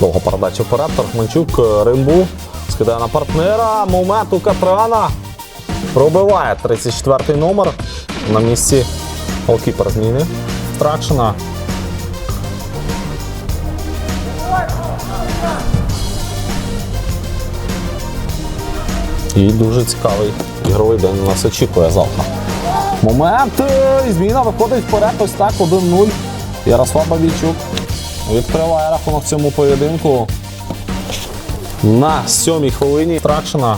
Довга передача вперед. Тархманчук, е, Римбу. Скидає на партнера. Момент у Катрана. Пробиває 34-й номер. На місці голкіпер зміни. Стракшина. І дуже цікавий ігровий день нас очікує завтра. Момент! Зміна виходить вперед. Ось так, 1-0. Ярослав Бабійчук відкриває рахунок цьому поєдинку. На сьомій хвилині тракшена.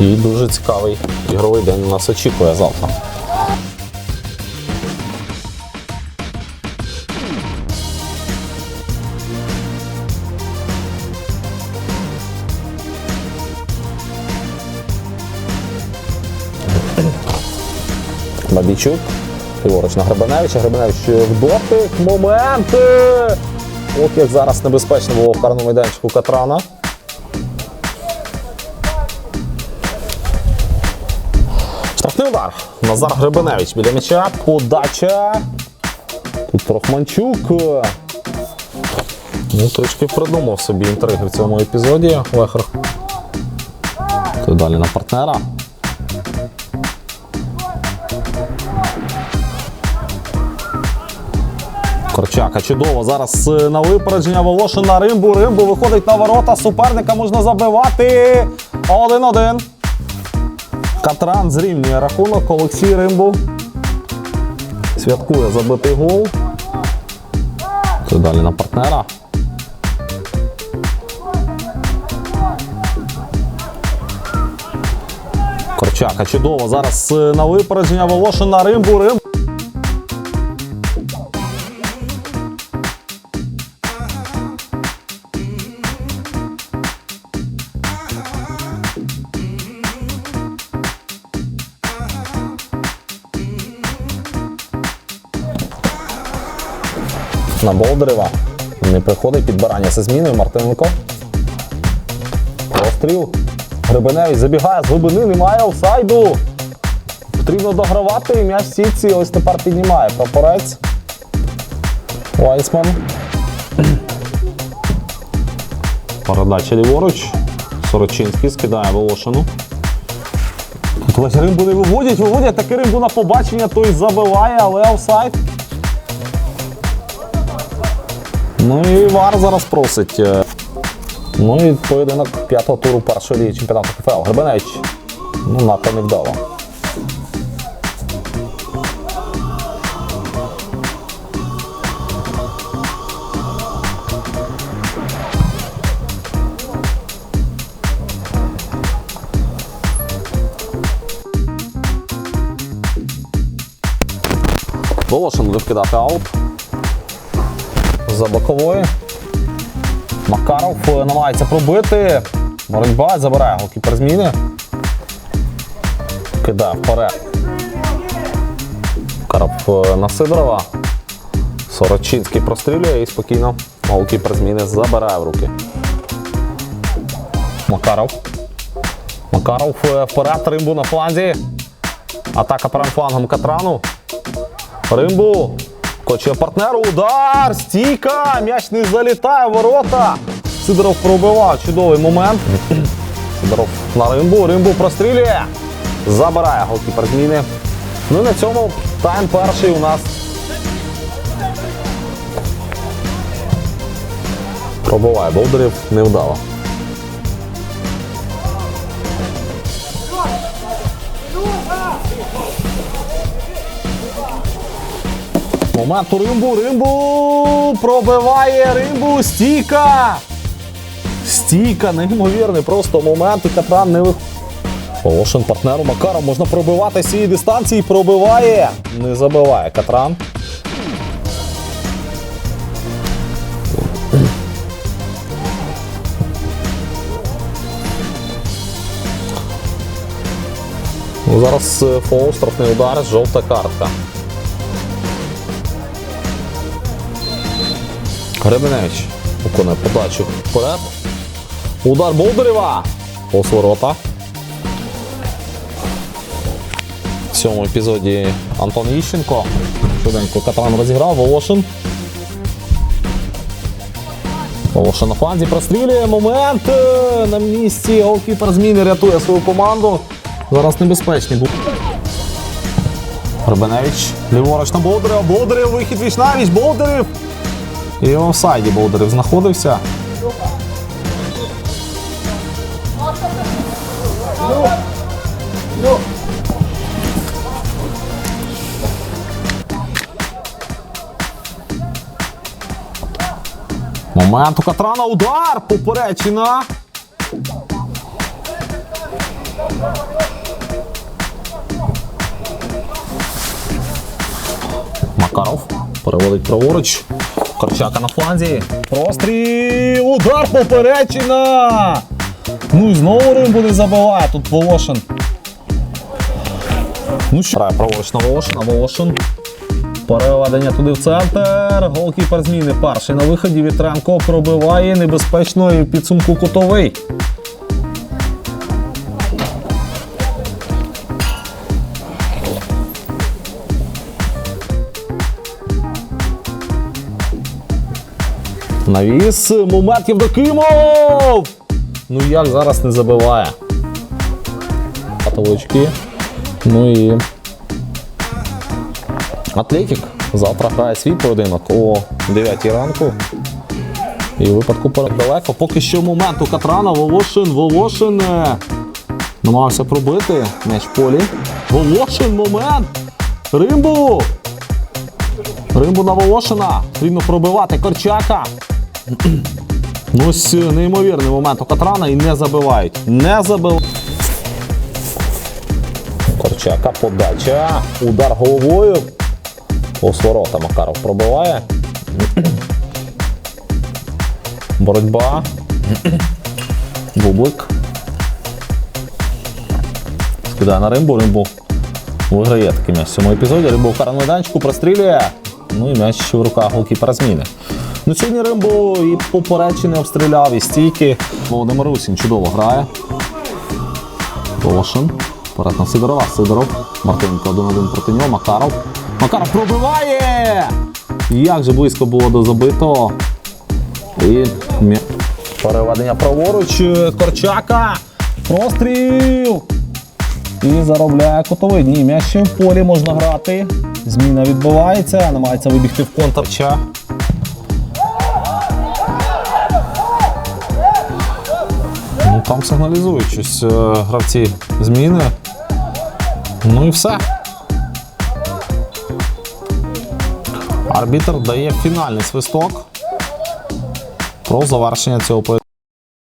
І дуже цікавий ігровий день нас очікує завтра. Бабійчук. Ліворуч на Гребеневича. Гребеневич в дотик. Момент! Ох, як зараз небезпечно було в карному майданчику Катрана. Штрафний удар. Назар Гребеневич біля м'яча. Подача. Тут Трохманчук. Ну, трішки придумав собі інтриги в цьому епізоді. Лехер. Тут далі на партнера. Корчака чудово. Зараз е, на випередження Волошин на Римбу. Римбу виходить на ворота. Суперника можна забивати. 1-1. Катран зрівнює рахунок. Олексій Римбу. Святкує забитий гол. Це далі на партнера. Корчака чудово. Зараз е, на випередження Волошин на Римбу. Римбу. На Болдирева. Не приходить підбирання зі зміною. Мартиненко. Постріл. Гребеневич забігає з глибини, немає офсайду. Потрібно догравати. і М'яч сітці. Ось тепер піднімає прапорець. Вайсман. Передача ліворуч. Сорочинський скидає Волошину. Тут римбу не виводять, виводять таки римбу на побачення, той забиває, але офсайд. Ну і Вар зараз просить. е, Ну і поєдинок п'ятого туру першої ліги чемпіонату КФЛ. Гребеневич. Ну, надто невдало. Волошин буде вкидати аут за бокової. Макаров е, намагається пробити. Боротьба забирає голкіпер зміни. Кидає вперед. Макаров е, на Сидорова. Сорочинський прострілює і спокійно голкіпер зміни забирає в руки. Макаров. Макаров е, вперед. Римбу на фланзі. Атака правим флангом Катрану. Римбу. Кочує партнеру. Удар! Стійка! М'яч не залітає ворота. Сидоров пробивав. Чудовий момент. Сидоров на Римбу. Римбу прострілює. Забирає голкіпер зміни. Ну і на цьому тайм перший у нас. Пробиває Болдерів невдало. Момент у Римбу, Римбу пробиває Римбу, стійка! Стійка, неймовірний просто момент, і Катран не виходить. Волошин партнеру Макаров можна пробивати з цієї дистанції, пробиває. Не забиває Катран. Ну, Зараз фол, штрафний удар, жовта картка. Гребеневич виконує подачу вперед. Удар Болдирева. Повз ворота. цьому епізоді Антон Іщенко. Швиденько Катран розіграв, Волошин. Волошин на фланзі прострілює. Момент е, на місці. Голкіпер зміни рятує свою команду. Зараз небезпечний був. Гребеневич ліворуч на Болдирєва. Болдирєв, вихід віч навіч, Болдирєв. І в офсайді Болдирєв знаходився. Момент у Катрана удар! Поперечина. Макаров переводить праворуч. Корчака на фланзі. Простріл! Удар поперечина! Ну і знову Римбу не забиває. Тут Волошин. Ну що? Грає праворуч на Волошина. Волошин. Переведення туди в центр. Голкіпер зміни. Перший на виході. Вітренко пробиває небезпечно і підсумку кутовий. Навіс. Момент Євдокимов! Ну як зараз не забиває. Патовички. Ну і Атлетік завтра грає свій поєдинок о 9 ранку. І у випадку перед далеко. Поки що момент у Катрана. Волошин, Волошин е, намагався пробити м'яч в полі. Волошин, момент! Римбу! Римбу на Волошина. Потрібно пробивати. Корчака. Ну, ось неймовірний момент у Катрана і не забивають. Не забивають. Корчака, подача. Удар головою. Ось ворота Макаров пробиває. Боротьба. Бублик. Скидає на Римбу. Римбу виграє такий м'яч в цьому епізоді. Римбу в карному прострілює. Ну і м'яч в руках голкіпера зміни. Ну сьогодні Римбу і поперечини обстріляв, і стійки. Володимир Русін чудово грає. Волошин. Вперед на Сидорова. Сидоров. Мартиненко 1-1 проти нього. Макаров. Макаров пробиває! Як же близько було до забитого. І переведення праворуч. Корчака. Простріл. І заробляє кутовий. Ні, м'яч в полі можна грати. Зміна відбувається, намагається вибігти в контрча. Там сигналізують щось е, гравці зміни. Ну і все. Арбітр дає фінальний свисток про завершення цього поєдинку.